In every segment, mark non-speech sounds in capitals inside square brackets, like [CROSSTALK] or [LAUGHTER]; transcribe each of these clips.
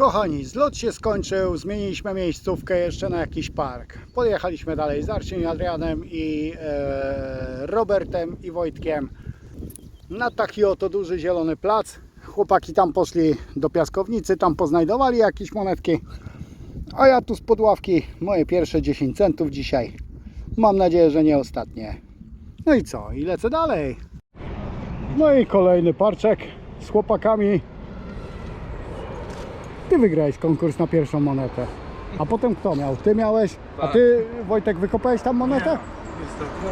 Kochani, zlot się skończył, zmieniliśmy miejscówkę jeszcze na jakiś park. Podjechaliśmy dalej z Arciem, Adrianem i e, Robertem i Wojtkiem na taki oto duży zielony plac. Chłopaki tam poszli do piaskownicy, tam poznajdowali jakieś monetki. A ja tu z podławki moje pierwsze 10 centów dzisiaj. Mam nadzieję, że nie ostatnie. No i co? I lecę dalej. No i kolejny parczek z chłopakami. Ty wygrałeś konkurs na pierwszą monetę. A potem kto miał? Ty miałeś? A ty Wojtek wykopałeś tam monetę?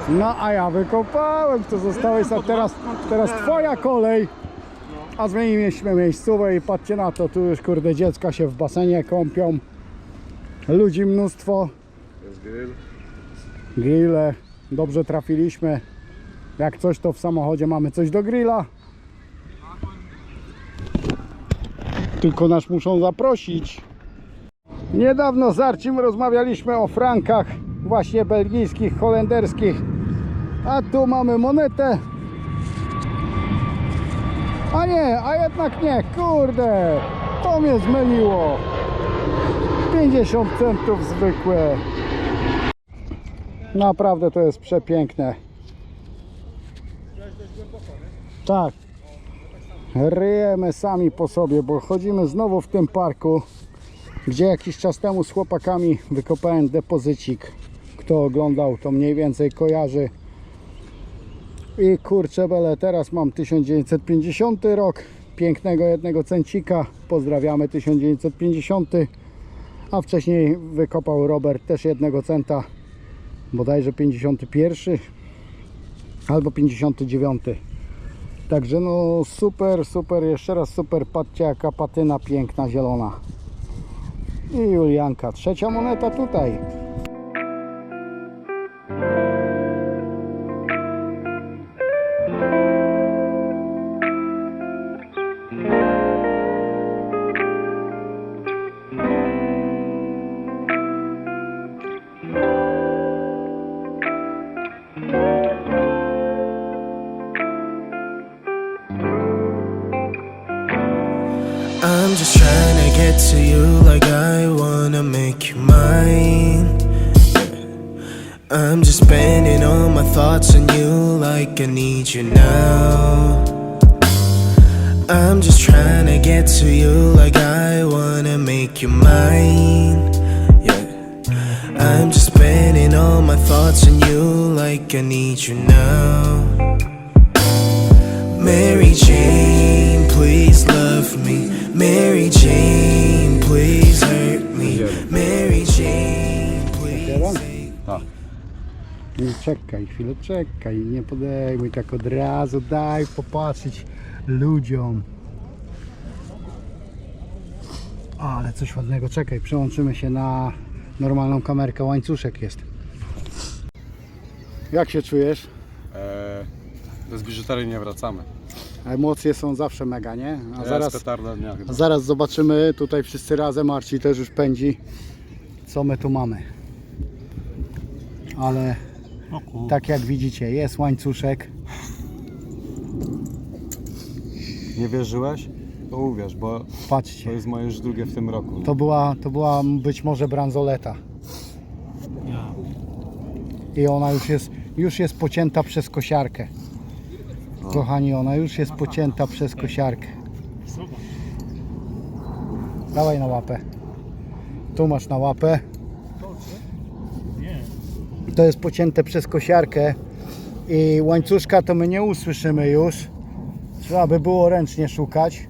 No a ja wykopałem, to zostałeś, a teraz, teraz twoja kolej. A zmieniliśmy miejscówę i patrzcie na to, tu już kurde dziecka się w basenie kąpią. Ludzi mnóstwo, Jest grill. grille, dobrze trafiliśmy. Jak coś to w samochodzie mamy coś do grilla. Tylko nas muszą zaprosić. Niedawno z Arcim rozmawialiśmy o frankach właśnie belgijskich, holenderskich. A tu mamy monetę. A nie, a jednak nie, kurde. To mnie zmyliło. 50 centów zwykłe. Naprawdę to jest przepiękne. Tak. Ryjemy sami po sobie, bo chodzimy znowu w tym parku, gdzie jakiś czas temu z chłopakami wykopałem depozycik. Kto oglądał, to mniej więcej kojarzy. I kurczę bele, teraz mam 1950 rok, pięknego jednego cencika. Pozdrawiamy 1950. A wcześniej wykopał Robert też jednego centa, bodajże 51 albo 59. Także no super, super, jeszcze raz super, patrzcie jaka patyna piękna, zielona. I Julianka, trzecia moneta tutaj. I'm just trying to get to you like I wanna make you mine. I'm just spending all my thoughts on you like I need you now. I'm just trying to get to you like I wanna make you mine. Yeah. I'm just spending all my thoughts on you like I need you now. Mary Jane. Mary Jane, please hurt me. Mary Jane, please. Tak. Nie czekaj chwilę, czekaj, nie podejmuj tak od razu, daj popatrzeć ludziom. Ale coś ładnego, czekaj, przełączymy się na normalną kamerkę, łańcuszek jest. Jak się czujesz? Eee, bez biżuterii nie wracamy. Emocje są zawsze mega, nie? A Jest zaraz, petarda dnia chyba. zaraz zobaczymy, tutaj wszyscy razem, Marci też już pędzi, co my tu mamy. Ale tak jak widzicie, jest łańcuszek. Nie wierzyłeś? To uwierz, bo to Patrzcie, jest moje już drugie w tym roku. to była, to była być może bransoleta. I ona już jest, już jest pocięta przez kosiarkę. Kochani, ona już jest pocięta przez kosiarkę. Dawaj na łapę. Tu masz na łapę. To jest pocięte przez kosiarkę i łańcuszka to my nie usłyszymy już. Trzeba by było ręcznie szukać.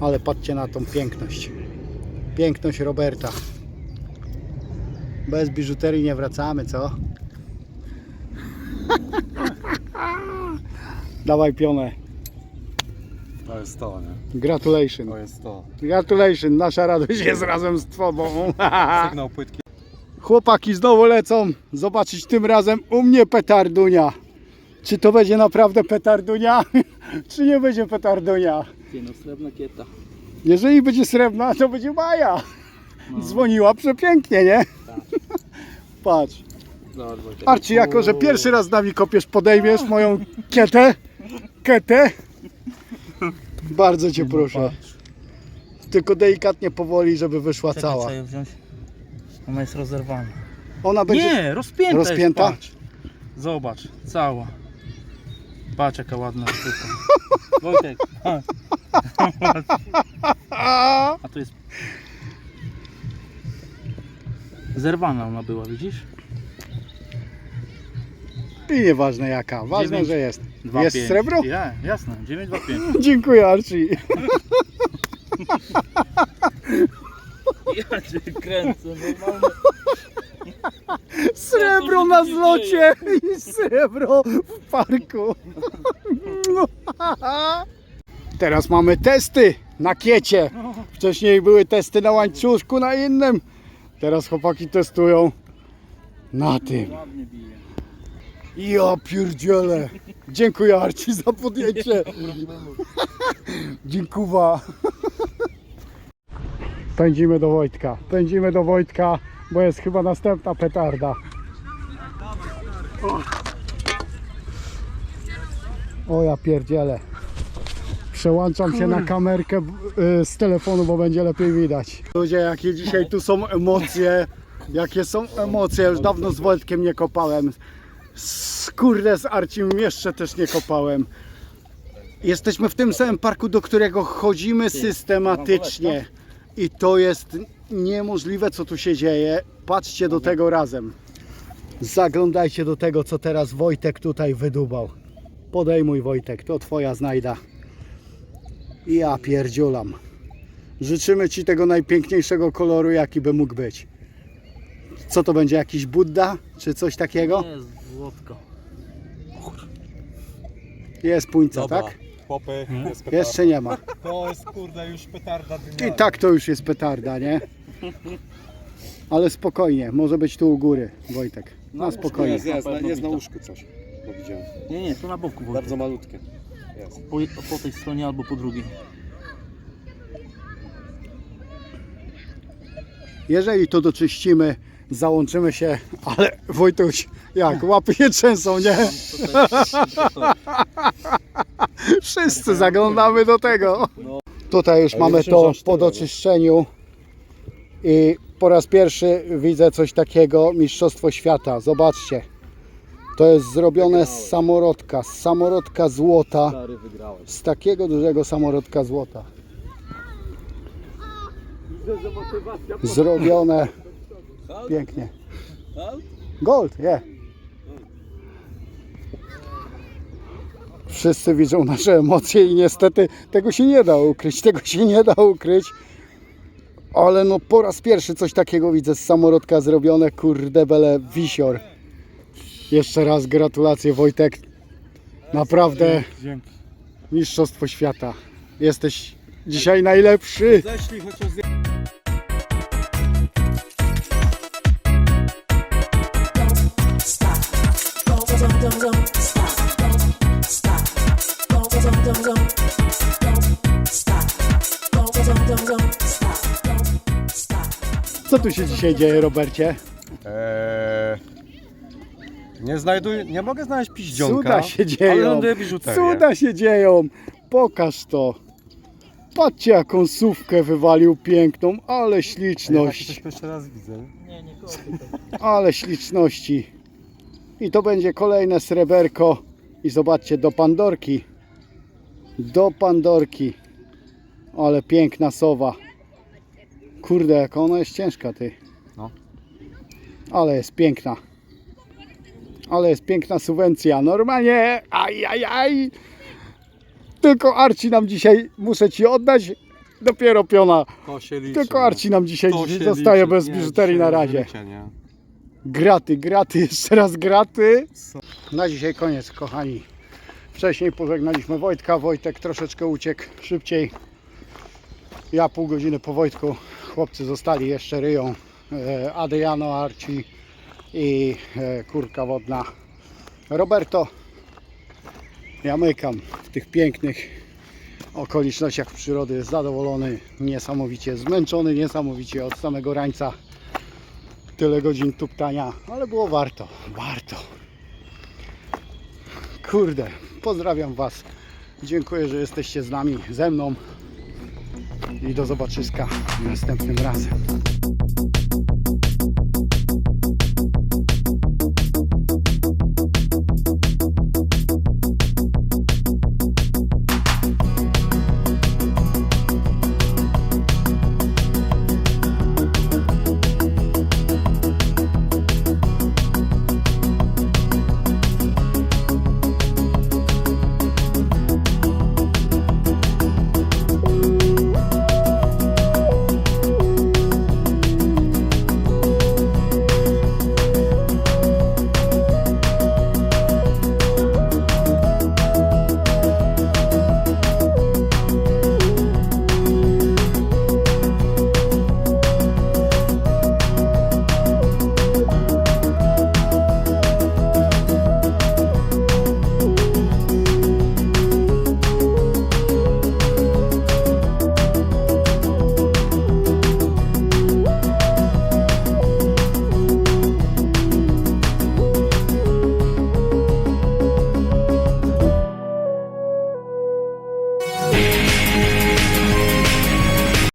Ale patrzcie na tą piękność. Piękność Roberta. Bez biżuterii nie wracamy, co? [LAUGHS] Dawaj pionę. To jest to, nie? Gratulation. To jest to. Gratulation. Nasza radość jest razem z Tobą. [LAUGHS] Sygnał płytki. Chłopaki znowu lecą. Zobaczyć tym razem u mnie petardunia. Czy to będzie naprawdę petardunia? [LAUGHS] Czy nie będzie petardunia? Ty, no srebrna kieta. Jeżeli będzie srebrna, to będzie Maja. Dzwoniła przepięknie, nie? [LAUGHS] Patrz. Zobacz Wojtek. Arci, jako że pierwszy raz z nami kopiesz, podejmiesz moją kietę, ketę. Bardzo Cię proszę. Tylko delikatnie powoli, żeby wyszła Czekaj, cała. trzeba ją wziąć. Ona jest rozerwana. Ona będzie... Nie, rozpięta Rozpięta? Jest, patrz. Zobacz, cała. Patrz jaka ładna sztuka. [LAUGHS] Wojtek. [LAUGHS] A tu jest... Zerwana ona była, widzisz? I nieważne jaka, ważne, Dziewięć. że jest. Dwa, jest pięć. srebro? Ja, jasne, 925. [LAUGHS] Dziękuję Archie. Ja cię kręcę, normalnie. Srebro na zlocie i srebro w parku. [LAUGHS] Teraz mamy testy na kiecie. Wcześniej były testy na łańcuszku, na innym. Teraz chłopaki testują na tym. Ładnie bije. Ja pierdzielę. Dziękuję Arci za podjęcie. Dziękuwa. Pędzimy do Wojtka. Pędzimy do Wojtka, bo jest chyba następna petarda. O, ja pierdzielę. Przełączam się na kamerkę y, z telefonu, bo będzie lepiej widać. Ludzie, jakie dzisiaj tu są emocje. Jakie są emocje. Już dawno z Wojtkiem nie kopałem. Z- Kurde, z Arcim jeszcze też nie kopałem. Jesteśmy w tym samym parku, do którego chodzimy systematycznie. I to jest niemożliwe, co tu się dzieje. Patrzcie do tego razem. Zaglądajcie do tego, co teraz Wojtek tutaj wydubał. Podejmuj Wojtek, to twoja znajda. Ja pierdziulam. Życzymy Ci tego najpiękniejszego koloru, jaki by mógł być. Co to będzie, jakiś Budda, czy coś takiego? Nie złotko. Jest puńca, Dobra, tak? chłopy, jest petarda. Jeszcze nie ma. To jest kurde już petarda dnia. I tak to już jest petarda, nie? Ale spokojnie, może być tu u góry, Wojtek. No spokojnie. Jest, jest, na, jest na łóżku coś, bo widziałem. Nie, nie, tu na boku Wojtek. Bardzo malutkie. Jest. Po, po tej stronie albo po drugiej. Jeżeli to doczyścimy, załączymy się, ale Wojtuś, jak, łapy się trzęsą, nie? Wszyscy zaglądamy do tego. Tutaj już mamy to po doczyszczeniu i po raz pierwszy widzę coś takiego, Mistrzostwo Świata. Zobaczcie, to jest zrobione z samorodka, z samorodka złota, z takiego dużego samorodka złota. Zrobione pięknie. Gold, nie. Wszyscy widzą nasze emocje i niestety tego się nie da ukryć, tego się nie da ukryć. Ale no po raz pierwszy coś takiego widzę z samorodka zrobione, kurde bele wisior. Jeszcze raz gratulacje Wojtek. Naprawdę Dzięki. mistrzostwo świata. Jesteś dzisiaj najlepszy. Ześlij chociaż Co tu się dzisiaj dzieje, Robercie? Eee, nie znajduję, nie mogę znaleźć piździonka. Cuda się Ale dzieją. ląduję biżuterię. Cuda się dzieją. Pokaż to. Patrzcie jaką sówkę wywalił piękną, ale Ja śliczność, pierwszy raz widzę. Nie, nie kopię. ale śliczności. I to będzie kolejne sreberko. I zobaczcie, do Pandorki. Do Pandorki. Ale piękna sowa. Kurde, jak ona jest ciężka, ty. No. Ale jest piękna. Ale jest piękna subwencja. Normalnie. Aj, aj, aj. Tylko Arci nam dzisiaj, muszę Ci oddać, dopiero piona. To się liczy. Tylko Arci nam dzisiaj To się zostaje liczy. bez Nie, biżuterii dzisiaj na razie. nie? Graty, graty, [LAUGHS] jeszcze raz graty. Na dzisiaj koniec, kochani. Wcześniej pożegnaliśmy Wojtka. Wojtek troszeczkę uciekł szybciej. Ja pół godziny po Wojtku. Chłopcy zostali jeszcze ryją. E, Adriano, Arci i e, kurka wodna. Roberto. Ja mykam w tych pięknych okolicznościach przyrody. Jest zadowolony, niesamowicie zmęczony, niesamowicie od samego rańca tyle godzin tuptania, ale było warto, warto. Kurde, pozdrawiam Was. Dziękuję, że jesteście z nami, ze mną. i do zobaczyska następnym razem.